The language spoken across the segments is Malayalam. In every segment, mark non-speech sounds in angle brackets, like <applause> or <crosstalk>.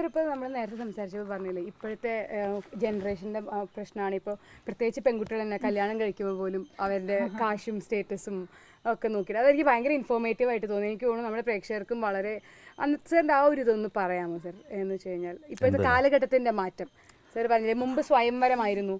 സർ ഇപ്പോൾ നമ്മൾ നേരത്തെ സംസാരിച്ചപ്പോൾ പറഞ്ഞില്ലേ ഇപ്പോഴത്തെ ജനറേഷന്റെ പ്രശ്നമാണ് ഇപ്പോൾ പ്രത്യേകിച്ച് പെൺകുട്ടികൾ തന്നെ കല്യാണം കഴിക്കുമ്പോൾ പോലും അവരുടെ കാശും സ്റ്റേറ്റസും ഒക്കെ നോക്കിയിട്ട് അതെനിക്ക് ഭയങ്കര ഇൻഫോർമേറ്റീവ് ആയിട്ട് തോന്നി. എനിക്ക് തോന്നുന്നു നമ്മുടെ പ്രേക്ഷകർക്കും വളരെ അന്നത്തെ സാറിന്റെ ആ ഒരു ഇതൊന്ന് പറയാമോ സർ എന്ന് വെച്ച് കഴിഞ്ഞാൽ ഇപ്പോഴത്തെ കാലഘട്ടത്തിന്റെ മാറ്റം. സർ പറഞ്ഞില്ലേ മുമ്പ് സ്വയംവരമായിരുന്നു.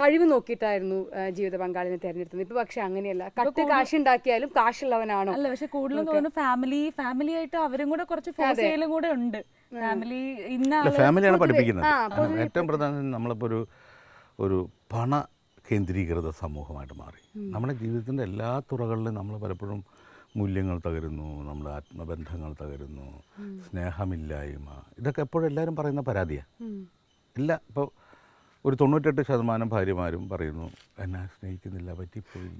കഴിവ് നോക്കിയിട്ടായിരുന്നു ജീവിത പങ്കാളിനെ തിരഞ്ഞെടുത്തത്. ഇപ്പൊ പക്ഷെ അങ്ങനെയല്ല. കട്ട് കാശ് ഉണ്ടാക്കിയാലും കാശുള്ളവനാണോ? അല്ല പക്ഷെ കൂടുതലും തോന്നുന്നു ഫാമിലി ഫാമിലി ആയിട്ട് അവരും കൂടെ കുറച്ച് ചെയ്യലും കൂടെ ഉണ്ട്. ഫാമിലി ഇന്ന അല്ല ഫാമിലിയാണ് പഠിപ്പിക്കുന്നത്. ഏറ്റവും പ്രധാനം നമ്മളിപ്പോ ഒരു ഒരു പണ കേന്ദ്രീകൃത സമൂഹമായിട്ട് മാറി. നമ്മുടെ ജീവിതത്തിന്റെ എല്ലാ തുറകളിലും നമ്മൾ പലപ്പോഴും മൂല്യങ്ങൾ തകരുന്നു നമ്മുടെ ആത്മബന്ധങ്ങൾ തകരുന്നു സ്നേഹമില്ലായ്മ. ഇതൊക്കെ എപ്പോഴും എല്ലാവരും പറയുന്ന പരാതിയാണ് ഇല്ല ഇപ്പോൾ ഒരു തൊണ്ണൂറ്റെട്ട് ശതമാനം ഭാര്യമാരും പറയുന്നു എന്നെ സ്നേഹിക്കുന്നില്ല പറ്റിപ്പോയി.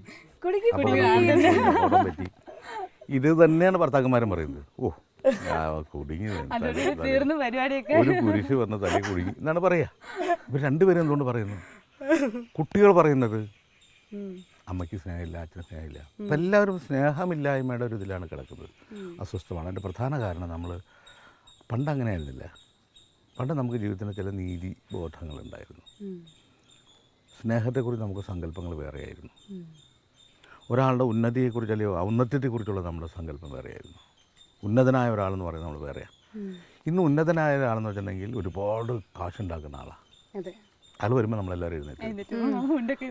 അപകടം പറ്റി. ഇത് തന്നെയാണ് ഭർത്താക്കന്മാരും പറയുന്നത്. ഓ കുടുങ്ങി ഒരു കുരിശ് വന്ന് തലയിൽ കുടുങ്ങി. എന്നാണ് പറയാ. ഇവർ രണ്ടുപേരും എന്തുകൊണ്ട് പറയുന്നു? കുട്ടികൾ പറയുന്നത് അമ്മയ്ക്ക് സ്നേഹമില്ല അച്ഛന് സ്നേഹമില്ല. അപ്പം എല്ലാവരും സ്നേഹമില്ലായ്മയുടെ ഒരു ഇതിലാണ് കിടക്കുന്നത്. അസ്വസ്ഥമാണ്. അതിന്റെ പ്രധാന കാരണം നമ്മൾ പണ്ട് അങ്ങനെ ആയിരുന്നില്ല പണ്ട് നമുക്ക് ജീവിതത്തിന് ചില നീതി ബോധങ്ങളുണ്ടായിരുന്നു. സ്നേഹത്തെക്കുറിച്ച് നമുക്ക് സങ്കല്പങ്ങൾ വേറെയായിരുന്നു. ഒരാളുടെ ഉന്നതിയെക്കുറിച്ച് അല്ലെങ്കിൽ ഔന്നത്യത്തെക്കുറിച്ചുള്ള നമ്മുടെ സങ്കല്പം വേറെയായിരുന്നു. ഉന്നതനായ ഒരാളെന്ന് പറയുന്നത് നമ്മൾ വേറെയാ. ഇന്ന് ഉന്നതനായ ഒരാളെന്ന് വെച്ചിട്ടുണ്ടെങ്കിൽ ഒരുപാട് കാശുണ്ടാക്കുന്ന ആളാണ് അതെ. അയാൾ വരുമ്പോൾ നമ്മളെല്ലാവരും എഴുന്നേറ്റ്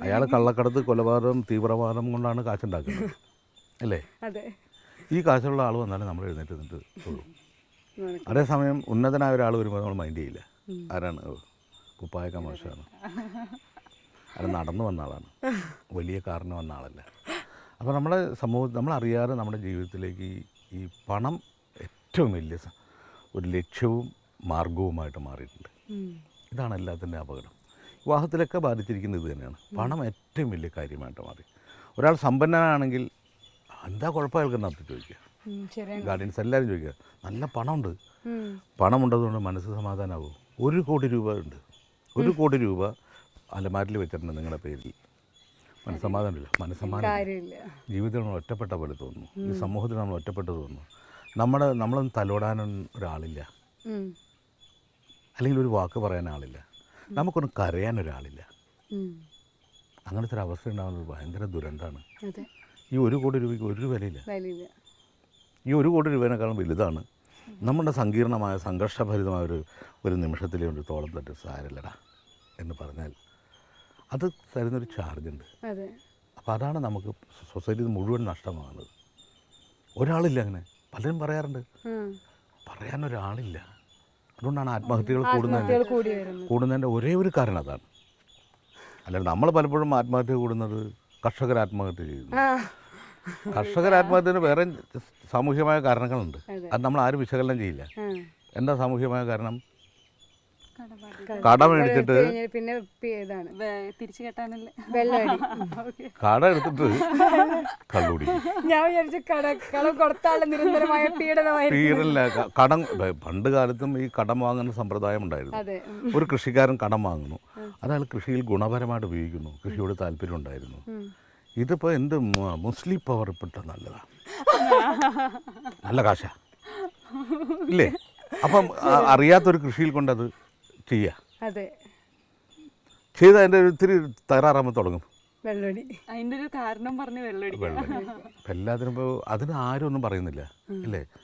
അയാൾ കള്ളക്കടത്ത് കൊലപാതകം തീവ്രവാദം കൊണ്ടാണ് കാശുണ്ടാക്കുന്നത്. <laughs> അല്ലേ? അതെ. ഈ കാശുള്ള ആൾ വന്നാലും നമ്മൾ എഴുന്നേറ്റ് നിന്നിട്ട് തൊഴും അതേസമയം ഉന്നതനായ ഒരാൾ വരുമ്പോൾ നമ്മൾ മൈൻഡ് ചെയ്യില്ല. ആരാണ്? കുപ്പായൊക്കെ മോശമാണ്. അത് നടന്നു വന്ന ആളാണ്. വലിയ കാറിന് വന്ന ആളല്ല. അപ്പോൾ നമ്മുടെ സമൂഹം നമ്മളറിയാതെ നമ്മുടെ ജീവിതത്തിലേക്ക് ഈ- പണം ഏറ്റവും വലിയ ഒരു ലക്ഷ്യവും മാർഗവുമായിട്ട് മാറിയിട്ടുണ്ട്. ഇതാണ് എല്ലാത്തിന്റെ അപകടം. വിവാഹത്തിലൊക്കെ ബാധിച്ചിരിക്കുന്നത് ഇത് തന്നെയാണ്. പണം ഏറ്റവും വലിയ കാര്യമായിട്ട് മാറി. ഒരാൾ സമ്പന്നനാണെങ്കിൽ എന്താ കുഴപ്പം നടത്തി ചോദിക്കുക. ഗാർഡിയൻസ് എല്ലാവരും ചോദിക്കുക. നല്ല പണമുണ്ട്. പണമുണ്ടതുകൊണ്ട് മനസ്സ് സമാധാനമാവും ഒരു കോടി രൂപ ഉണ്ട്. ഒരു കോടി രൂപ അലമാരിൽ വെച്ചിട്ടുണ്ട് നിങ്ങളുടെ പേരിൽ. മനസ്സമാധാനമില്ല മനസ്സമാധാനം ജീവിതത്തിൽ നമ്മൾ ഒറ്റപ്പെട്ട പോലെ തോന്നുന്നു. ഈ സമൂഹത്തിൽ നമ്മൾ ഒറ്റപ്പെട്ടു തോന്നുന്നു. നമ്മുടെ നമ്മളൊന്നും തലോടാനൊന്നും ഒരാളില്ല. അല്ലെങ്കിൽ ഒരു വാക്ക് പറയാൻ ആളില്ല. നമുക്കൊന്നും കരയാൻ ഒരാളില്ല. അങ്ങനത്തെ ഒരു അവസ്ഥ ഉണ്ടാകുന്നത് ഭയങ്കര ദുരന്തമാണ്. ഈ ഒരു കോടി രൂപയ്ക്ക് ഒരു വിലയില്ല. വലിയ ഈ ഒരു കോടി രൂപേനേക്കാളും വലുതാണ്. നമ്മുടെ സങ്കീർണമായ സംഘർഷഭരിതമായ ഒരു ഒരു നിമിഷത്തിലെ ഒരു തോളം തട്ട് സാരല്ലടാ എന്ന് പറഞ്ഞാൽ അത് തരുന്നൊരു ചാർജുണ്ട്. അതെ. അപ്പോൾ അതാണ് നമുക്ക് സൊസൈറ്റി മുഴുവൻ നഷ്ടമാകുന്നത് ഒരാളില്ല അങ്ങനെ. പലരും പറയാറുണ്ട്. പറയാൻ ഒരാളില്ല അതുകൊണ്ടാണ് ആത്മഹത്യകൾ കുട്ടികൾ കൂടുന്നതിന്റെ ഒരേ ഒരു കാരണം അതാണ്. അല്ലാണ്ട് നമ്മൾ പലപ്പോഴും ആത്മഹത്യ കൂടുന്നത് കർഷകർ ആത്മഹത്യ ചെയ്യുന്നു. കർഷകർ ആത്മഹത്യന് വേറെ സാമൂഹ്യമായ കാരണങ്ങളുണ്ട്. അതെ. അത് നമ്മൾ ആരും വിശകലനം ചെയ്യില്ല. എന്താ സാമൂഹ്യമായ കാരണം? കട എടുത്തിട്ട് എടുത്ത് പിന്നെ തിരിച്ചു കെട്ടാനല്ലേ? കട എടുത്തിട്ട് കള്ളുടി ഞാൻ വിചാരിച്ചു കട കടം നിരന്തരമായ പീഡനമായിരുന്നു കടം പണ്ട് കാലത്തും ഈ കടം വാങ്ങുന്ന സമ്പ്രദായം ഉണ്ടായിരുന്നു. ഒരു കൃഷിക്കാരൻ കടം വാങ്ങുന്നു. അതായത് കൃഷിയിൽ ഗുണപരമായിട്ട് ഉപയോഗിക്കുന്നു. കൃഷിയോട് താല്പര്യം ഉണ്ടായിരുന്നു. ഇതിപ്പോൾ എന്ത് മുസ്ലിം പവർ ഇപ്പിട്ട നല്ലതാണ് നല്ല കാശ. ഇല്ലേ? അപ്പം അറിയാത്തൊരു കൃഷിയിൽ കൊണ്ടത് ചെയ്യുക അതെ. ചെയ്ത അതിന്റെ ഒത്തിരി തകരാറാകുമ്പോൾ തുടങ്ങും. അതിന്റെ ഒരു കാരണം പറഞ്ഞ് എല്ലാത്തിനും ഇപ്പോൾ അതിന് ആരും ഒന്നും പറയുന്നില്ല. അല്ലേ?